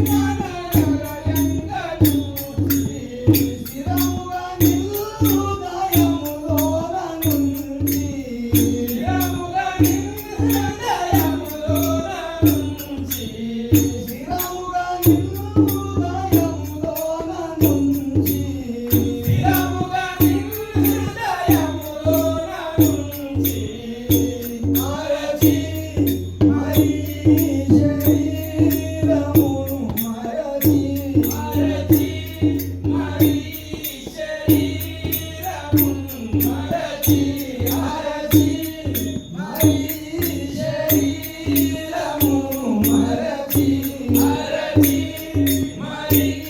Thank you. Mari, Mari.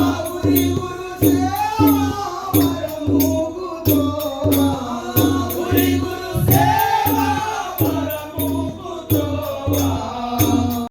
ஆவி உருகுதே ஆவி